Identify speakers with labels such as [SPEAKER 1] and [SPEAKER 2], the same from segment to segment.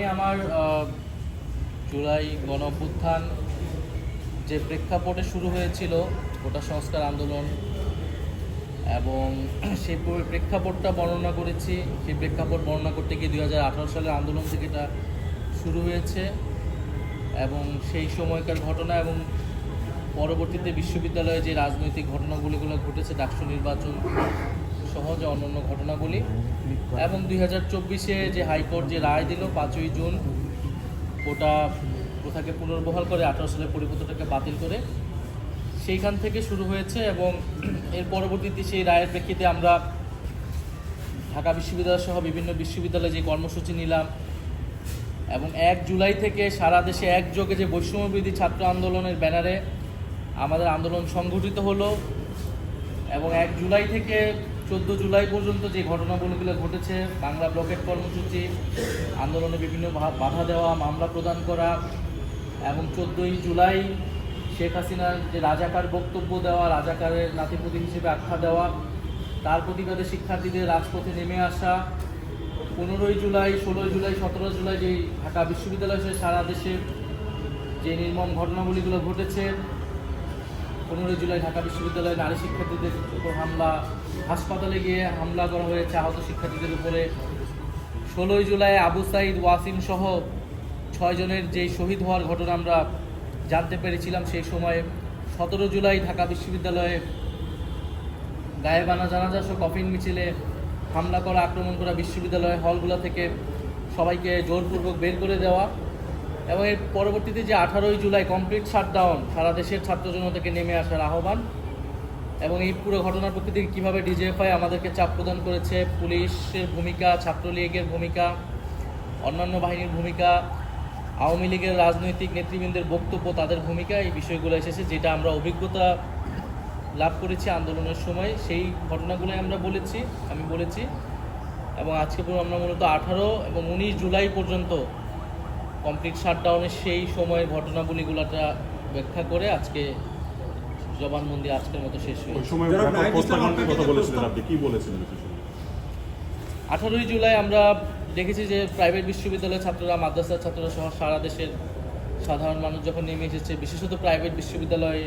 [SPEAKER 1] আমি আমার জুলাই গণ যে প্রেক্ষাপটে শুরু হয়েছিল, গোটা সংস্কার আন্দোলন এবং সেই প্রেক্ষাপটটা বর্ণনা করেছি। সেই প্রেক্ষাপট বর্ণনা করতে গিয়ে দুই হাজার আঠারো সালের আন্দোলন থেকে এটা শুরু হয়েছে এবং সেই সময়কার ঘটনা এবং পরবর্তীতে বিশ্ববিদ্যালয়ে যে রাজনৈতিক ঘটনাগুলিগুলো ঘটেছে, ডাকসু নির্বাচন সহ যে অন্যান্য ঘটনাগুলি। এবং দুই হাজার চব্বিশে যে হাইকোর্ট যে রায় দিল পাঁচই জুন, ওটা প্রথাকে পুনর্বহাল করে, আঠারো সালের পরিপত্রটাকে বাতিল করে, সেইখান থেকে শুরু হয়েছে এবং এর পরবর্তীতে সেই রায়ের প্রেক্ষিতে আমরা ঢাকা বিশ্ববিদ্যালয় সহ বিভিন্ন বিশ্ববিদ্যালয়ে যে কর্মসূচি নিলাম এবং এক জুলাই থেকে সারা দেশে একযোগে যে বৈষম্যবিধি ছাত্র আন্দোলনের ব্যানারে আমাদের আন্দোলন সংগঠিত হলো এবং এক জুলাই থেকে চোদ্দ জুলাই পর্যন্ত যে ঘটনাগুলোগুলো ঘটেছে, বাংলা ব্লকেট কর্মসূচি, আন্দোলনে বিভিন্ন বাধা দেওয়া, মামলা প্রদান করা এবং চোদ্দোই জুলাই শেখ হাসিনার যে রাজাকার বক্তব্য দেওয়া, রাজাকারের নাতিপতি হিসেবে আখ্যা দেওয়া, তার প্রতিবাদে শিক্ষার্থীদের রাজপথে নেমে আসা, পনেরোই জুলাই, ষোলোই জুলাই, সতেরো জুলাই যে ঢাকা বিশ্ববিদ্যালয় সারা দেশে যে নির্মম ঘটনাগুলিগুলো ঘটেছে পনেরোই জুলাই ঢাকা বিশ্ববিদ্যালয়ে নারী শিক্ষার্থীদের উপর হামলা। হাসপাতালে গিয়ে হামলা করা হয়েছে আহত শিক্ষার্থীদের উপরে। ষোলোই জুলাই আবু সাইদ ওয়াসিম সহ ছয়জনের যেই শহীদ হওয়ার ঘটনা আমরা জানতে পেরেছিলাম সেই সময়ে সতেরো জুলাই ঢাকা বিশ্ববিদ্যালয়ে গায়েবানা জানাজা সহ কফিন মিছিলে হামলা করা, আক্রমণ করা বিশ্ববিদ্যালয়ের হলগুলো থেকে সবাইকে জোরপূর্বক বের করে দেওয়া এবং এর পরবর্তীতে যে আঠারোই জুলাই কমপ্লিট শাটডাউন সারা দেশের ছাত্র জনতাকে নেমে আসার আহ্বান, এবং এই পুরো ঘটনার প্রকৃতি কীভাবে ডিজিএফআই আমাদেরকে চাপ প্রদান করেছে, পুলিশের ভূমিকা, ছাত্রলীগের ভূমিকা, অন্যান্য বাহিনীর ভূমিকা, আওয়ামী লীগের রাজনৈতিক নেতৃবৃন্দের বক্তব্য, তাদের ভূমিকা, এই বিষয়গুলো এসেছে যেটা আমরা অভিজ্ঞতা লাভ করেছি আন্দোলনের সময়। সেই ঘটনাগুলোই আমরা বলেছি, আমি বলেছি। এবং আজকে পুরো আমরা মূলত আঠারো এবং উনিশ জুলাই পর্যন্ত কমপ্লিট শাটডাউনের সেই সময়ের ঘটনাবলীগুলোটা ব্যাখ্যা করে আজকে জবানবন্দি আজকের মতো শেষ
[SPEAKER 2] ওই
[SPEAKER 1] হয়েছে? আঠারোই জুলাই আমরা দেখেছি যে প্রাইভেট বিশ্ববিদ্যালয়ের ছাত্ররা মাদ্রাসার ছাত্ররা সহ সারা দেশের সাধারণ মানুষ যখন নেমে এসেছে বিশেষত প্রাইভেট বিশ্ববিদ্যালয়ে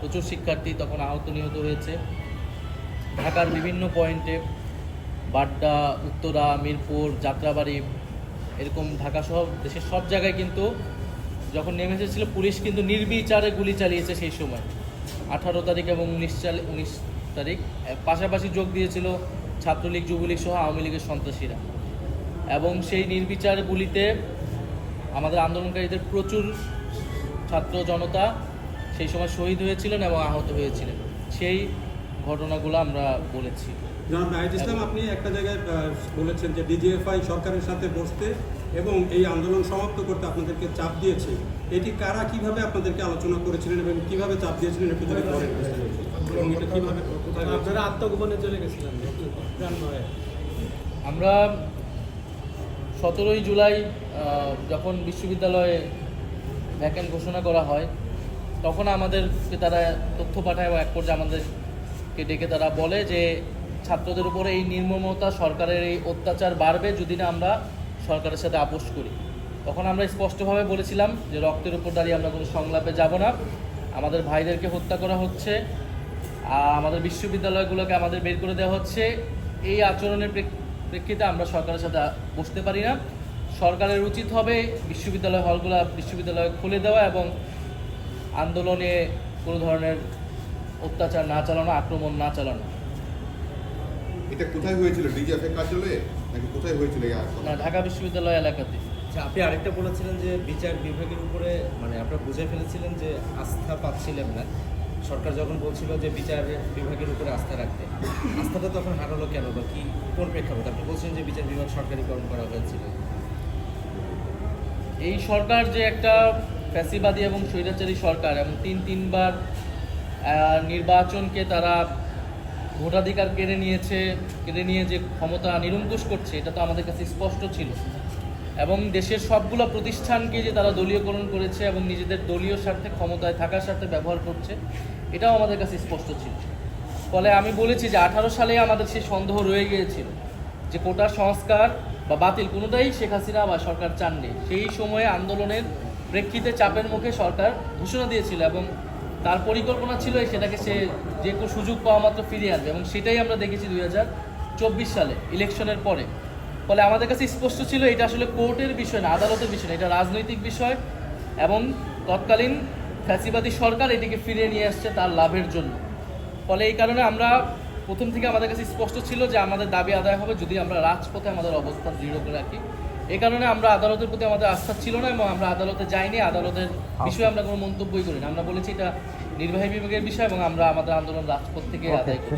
[SPEAKER 1] প্রচুর শিক্ষার্থী তখন আহত নিহত হয়েছে ঢাকার বিভিন্ন পয়েন্টে বাড্ডা উত্তরা মিরপুর যাত্রাবাড়ি এরকম ঢাকা সহ দেশের সব জায়গায় কিন্তু যখন নেমে এসেছিল, পুলিশ কিন্তু নির্বিচারে গুলি চালিয়েছে সেই সময়। আঠারো তারিখ এবং উনিশ চাল, উনিশ তারিখ। পাশাপাশি যোগ দিয়েছিল ছাত্রলীগ, যুবলীগ সহ আওয়ামী লীগের সন্ত্রাসীরা। এবং সেই নির্বিচার গুলিতে আমাদের আন্দোলনকারীদের প্রচুর ছাত্র জনতা সেই সময় শহীদ হয়েছিলেন এবং আহত হয়েছিলেন। সেই ঘটনাগুলো আমরা বলেছি।
[SPEAKER 3] জনাব নাহিদ ইসলাম আপনি একটা জায়গায় বলেছেন যে ডিজিএফআই সরকারের সাথে বসতে এবং এই আন্দোলন সমাপ্ত করতে আপনাদেরকে চাপ দিয়েছে। এটি কারা কীভাবে আপনাদেরকে আলোচনা করেছিলেন এবং কীভাবে চাপ দিয়েছিলেন একটু যদি বলেন। এবং এটা কীভাবে
[SPEAKER 4] আপনারা আত্মগোপনে চলে গেছিলেন
[SPEAKER 1] আমরা সতেরোই জুলাই যখন বিশ্ববিদ্যালয়ে ভ্যাকেন্ট ঘোষণা করা হয় তখন আমাদেরকে তারা তথ্য পাঠায় এবং এক পর্যায়ে আমাদেরকে ডেকে তারা বলে যে ছাত্রদের উপরে এই নির্মমতা সরকারের এই অত্যাচার বাড়বে যদি না আমরা সরকারের সাথে আপোষ করি। তখন আমরা স্পষ্টভাবে বলেছিলাম যে রক্তের উপর দাঁড়িয়ে আমরা কোনো সংলাপে যাব না। আমাদের ভাইদেরকে হত্যা করা হচ্ছে। আমাদের বিশ্ববিদ্যালয়গুলোকে আমাদের বের করে দেওয়া হচ্ছে। এই আচরণের প্রেক্ষিতে আমরা সরকারের সাথে বসতে পারি না। সরকারের উচিত হবে বিশ্ববিদ্যালয় হলগুলো বিশ্ববিদ্যালয় খুলে দেওয়া এবং আন্দোলনে কোনো ধরনের অত্যাচার না চালানো, আক্রমণ না চালানো।
[SPEAKER 5] এটা কোথায় হয়েছিল? ডিজিএফএ কার্যালয়ে? নাকি কোথায় হয়েছিল এই
[SPEAKER 1] না ঢাকা বিশ্ববিদ্যালয় এলাকাতে।
[SPEAKER 4] আচ্ছা আপনি আরেকটা বলেছিলেন যে বিচার বিভাগের উপরে মানে আপনারা বুঝে ফেলেছিলেন যে আস্থা পাচ্ছিলেন না। সরকার যখন বলছিল যে বিচার বিভাগের উপরে আস্থা রাখতে আস্থাটা তখন হারালো কেন বা কি কোন প্রেক্ষাপট? আপনি বলছেন যে বিচার বিভাগ সরকারিকরণ করা হয়েছিল।
[SPEAKER 1] এই সরকার যে একটা ফ্যাসিবাদী এবং স্বৈরাচারী সরকার এবং তিন তিনবার নির্বাচনকে তারা ভোটাধিকার কেড়ে নিয়েছে, কেড়ে নিয়ে যে ক্ষমতা নিরঙ্কুশ করছে, এটা তো আমাদের কাছে স্পষ্ট ছিল। এবং দেশের সবগুলো প্রতিষ্ঠানকে যে তারা দলীয়করণ করেছে এবং নিজেদের দলীয় স্বার্থে, ক্ষমতায় থাকার স্বার্থে ব্যবহার করছে, এটাও আমাদের কাছে স্পষ্ট ছিল। ফলে আমি বলেছি যে আঠারো সালে আমাদের সেই সন্দেহ রয়ে গিয়েছিল যে কোটা সংস্কার বা বাতিল কোনোটাই শেখ হাসিনা বা সরকার চাননি। সেই সময়ে আন্দোলনের প্রেক্ষিতে চাপের মুখে সরকার ঘোষণা দিয়েছিল এবং তার পরিকল্পনা ছিল সেটাকে সে যে কোনো সুযোগ পাওয়া মাত্র ফিরিয়ে আনবে এবং সেটাই আমরা দেখেছি দুই চব্বিশ সালে, ইলেকশনের পরে। ফলে আমাদের কাছে স্পষ্ট ছিল এটা আসলে কোর্টের বিষয় না, আদালতের বিষয় না, এটা রাজনৈতিক বিষয় এবং তৎকালীন ফ্যাসিবাদী সরকার এটিকে ফিরিয়ে নিয়ে আসছে তার লাভের জন্য। ফলে এই কারণে আমরা প্রথম থেকে আমাদের কাছে স্পষ্ট ছিল যে আমাদের দাবি আদায় হবে যদি আমরা রাজপথে আমাদের অবস্থান দৃঢ় করে রাখি। এই কারণে আমরা আদালতের প্রতি আমাদের আস্থা ছিল না এবং আমরা আদালতে যাইনি। আদালতের বিষয়ে আমরা কোনো মন্তব্যই করি না আমরা বলেছি এটা নির্বাহী বিভাগের বিষয় এবং আমরা আমাদের আন্দোলন রাজপথ থেকে আদায় করি।